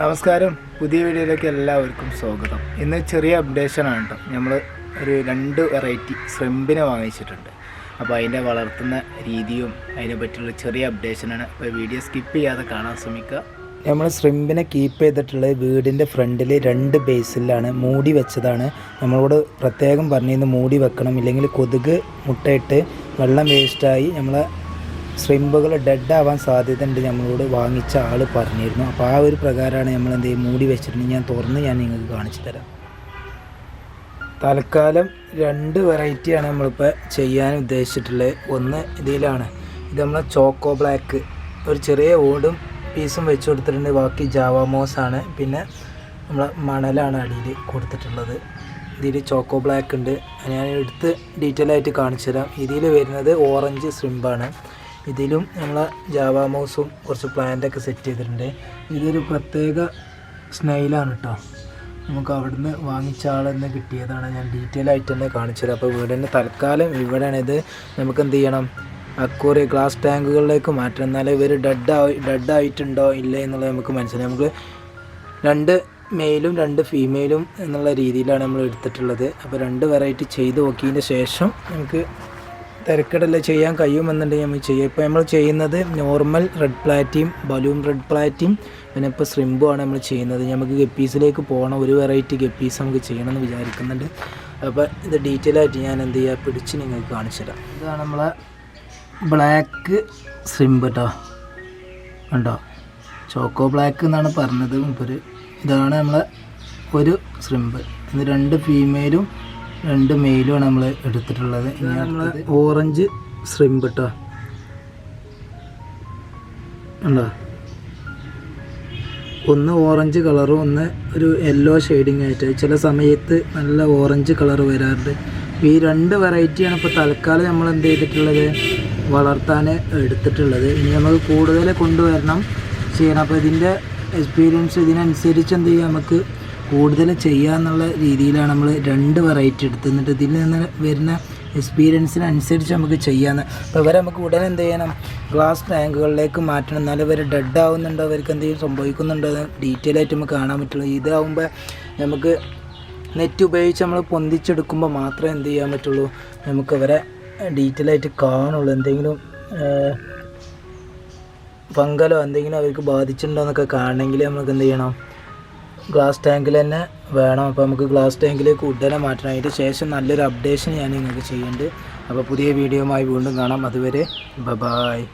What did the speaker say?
നമസ്കാരം. പുതിയ വീഡിയോയിലേക്ക് എല്ലാവർക്കും സ്വാഗതം. ഇന്ന് ചെറിയ അപ്ഡേഷൻ ആണ് കേട്ടോ. നമ്മൾ ഒരു രണ്ട് വെറൈറ്റി ശ്രംബിനെ വാങ്ങിച്ചിട്ടുണ്ട്. അപ്പോൾ അതിന്റെ വളർത്തുന്ന രീതിയും അതിനെ പറ്റിയുള്ള ചെറിയ അപ്ഡേഷനാണ് അപ്പോൾ വീഡിയോ സ്കിപ്പ് ചെയ്യാതെ കാണാൻ ശ്രമിക്കുക. നമ്മൾ ശ്രിമ്പിനെ കീപ്പ് ചെയ്തിട്ടുള്ളത് വീടിന്റെ ഫ്രണ്ടിൽ രണ്ട് ബേസിലാണ് മൂടി വെച്ചതാണ്. നമ്മളോട് പ്രത്യേകം പറഞ്ഞിരുന്നു മൂടി വെക്കണം. ഇല്ലെങ്കിൽ കൊതുക് മുട്ടയിട്ട് വെള്ളം വേസ്റ്റായി നമ്മളെ ശ്രിമ്പുകൾ ഡെഡ് ആവാൻ സാധ്യതയുണ്ട്. നമ്മളോട് വാങ്ങിച്ച ആൾ പറഞ്ഞിരുന്നു. അപ്പോൾ ആ ഒരു പ്രകാരമാണ് നമ്മൾ എന്ത് ചെയ്യും മൂടി വെച്ചിട്ടുണ്ട് ഞാൻ തുറന്ന് ഞാൻ നിങ്ങൾക്ക് കാണിച്ചു തരാം. തൽക്കാലം രണ്ട് വെറൈറ്റിയാണ് നമ്മളിപ്പോൾ ചെയ്യാൻ ഉദ്ദേശിച്ചിട്ടുള്ളത്. ഒന്ന് ഇതിലാണ്. ഇത് നമ്മൾ ചോക്കോ ബ്ലാക്ക് ഒരു ചെറിയ ഓടും പീസും വെച്ച് കൊടുത്തിട്ടുണ്ട്. ബാക്കി ആണ്. പിന്നെ നമ്മൾ മണലാണ് അടിയിൽ കൊടുത്തിട്ടുള്ളത്. ഇതിൽ ചോക്കോ ബ്ലാക്ക് ഉണ്ട്. ഞാൻ എടുത്ത് ഡീറ്റെയിൽ ആയിട്ട് കാണിച്ചു തരാം. ഇതിൽ വരുന്നത് ഓറഞ്ച് ശ്രിമ്പാണ് ഇതിലും നമ്മൾ ജാവ മൗസും കുറച്ച് പ്ലാന്റൊക്കെ സെറ്റ് ചെയ്തിട്ടുണ്ട്. ഇതൊരു പ്രത്യേക സ്നൈലാണ് കേട്ടോ നമുക്ക് അവിടുന്ന് വാങ്ങിച്ച ആളെന്ന് കിട്ടിയതാണ്. ഞാൻ ഡീറ്റെയിൽ ആയിട്ട് തന്നെ കാണിച്ചത് അപ്പോൾ വീടിന്റെ തൽക്കാലം ഇവിടെയാണ് ഇത്. നമുക്ക് എന്ത് ചെയ്യണം? അക്കൂറി ഗ്ലാസ് ടാങ്കുകളിലേക്ക് മാറ്റണം. എന്നാലേ ഇവർ ഡെഡായി ഡെഡായിട്ടുണ്ടോ ഇല്ലേ എന്നുള്ളത് നമുക്ക് മനസ്സിലായി നമുക്ക് രണ്ട് മെയിലും രണ്ട് ഫീമെയിലും എന്നുള്ള രീതിയിലാണ് നമ്മൾ എടുത്തിട്ടുള്ളത്. അപ്പോൾ രണ്ട് വെറൈറ്റി ചെയ്ത് നോക്കിയതിന് ശേഷം നമുക്ക് തിരക്കിടല്ല ചെയ്യാൻ കഴിയുമെന്നുണ്ടെങ്കിൽ നമ്മൾ ചെയ്യുക ഇപ്പോൾ നമ്മൾ ചെയ്യുന്നത് നോർമൽ റെഡ് പ്ലാറ്റിയും ബലൂൺ റെഡ് പ്ലാറ്റിയും പിന്നെ ഇപ്പോൾ ശ്രിമ്പുമാണ് നമ്മൾ ചെയ്യുന്നത്. നമുക്ക് ഗപ്പീസിലേക്ക് പോകണം. ഒരു വെറൈറ്റി ഗപ്പീസ് നമുക്ക് ചെയ്യണമെന്ന് വിചാരിക്കുന്നുണ്ട്. അപ്പോൾ ഇത് ഡീറ്റെയിൽ ആയിട്ട് ഞാൻ എന്ത് ചെയ്യുക പിടിച്ച് നിങ്ങൾക്ക് കാണിച്ചു തരാം. ഇതാണ് നമ്മളെ ബ്ലാക്ക് ശ്രിമ്പ് കേട്ടോ കണ്ടോ? ചോക്കോ ബ്ലാക്ക് എന്നാണ് പറഞ്ഞത്. മുമ്പൊരു ഇതാണ് നമ്മളെ ഒരു ശ്രിമ്പ് ഇത് രണ്ട് ഫീമെയിലും രണ്ട് മെയിലുമാണ് നമ്മൾ എടുത്തിട്ടുള്ളത്. നമ്മൾ ഓറഞ്ച് ശ്രിമ്പ് കേട്ടോ ഉണ്ടോ? ഒന്ന് ഓറഞ്ച് കളറും ഒന്ന് ഒരു യെല്ലോ ഷെയ്ഡിങ് ആയിട്ട്. ചില സമയത്ത് നല്ല ഓറഞ്ച് കളർ വരാറുണ്ട്. ഈ രണ്ട് വെറൈറ്റിയാണ് ഇപ്പോൾ തൽക്കാലം നമ്മൾ എന്ത് ചെയ്തിട്ടുള്ളത്? വളർത്താൻ എടുത്തിട്ടുള്ളത്. ഇനി നമുക്ക് കൂടുതൽ കൊണ്ടുവരണം. ചെയ്യണം. അപ്പോൾ ഇതിന്റെ എക്സ്പീരിയൻസ് ഇതിനനുസരിച്ച് എന്ത് ചെയ്യാം? നമുക്ക് കൂടുതൽ ചെയ്യാന്നുള്ള രീതിയിലാണ് നമ്മൾ രണ്ട് വെറൈറ്റി എടുത്ത് എന്നിട്ട് ഇതിൽ നിന്ന് വരുന്ന എക്സ്പീരിയൻസിനനുസരിച്ച് നമുക്ക് ചെയ്യാമെന്ന് അപ്പോൾ ഇവരെ നമുക്ക് ഉടനെ എന്ത് ചെയ്യണം? ഗ്ലാസ് ടാങ്കുകളിലേക്ക് മാറ്റണം. എന്നാലും ഇവർ ഡെഡ് ആവുന്നുണ്ടോ? അവർക്ക് എന്തെങ്കിലും സംഭവിക്കുന്നുണ്ടോ? എന്ന് ഡീറ്റെയിൽ ആയിട്ട് നമുക്ക് കാണാൻ പറ്റുള്ളൂ. ഇതാവുമ്പോൾ നമുക്ക് നെറ്റ് ഉപയോഗിച്ച് നമ്മൾ പൊന്തിച്ചെടുക്കുമ്പോൾ മാത്രമേ എന്ത് ചെയ്യാൻ പറ്റുള്ളൂ? നമുക്ക് അവരെ ഡീറ്റെയിൽ ആയിട്ട് കാണുള്ളൂ. എന്തെങ്കിലും ഫംഗലോ എന്തെങ്കിലും അവർക്ക് ബാധിച്ചിട്ടുണ്ടോ എന്നൊക്കെ കാണണമെങ്കിൽ നമുക്ക് എന്ത് ചെയ്യണം? ഗ്ലാസ് ടാങ്കിൽ തന്നെ വേണം. അപ്പോൾ നമുക്ക് ഗ്ലാസ് ടാങ്കിലേക്ക് ഉടനെ മാറ്റണം. അതിന്റെ ശേഷം നല്ലൊരു അപ്ഡേഷൻ ഞാൻ നിങ്ങൾക്ക് ചെയ്യുന്നുണ്ട്. അപ്പോൾ പുതിയ വീഡിയോയുമായി വീണ്ടും കാണാം. അതുവരെ ബ ബായ്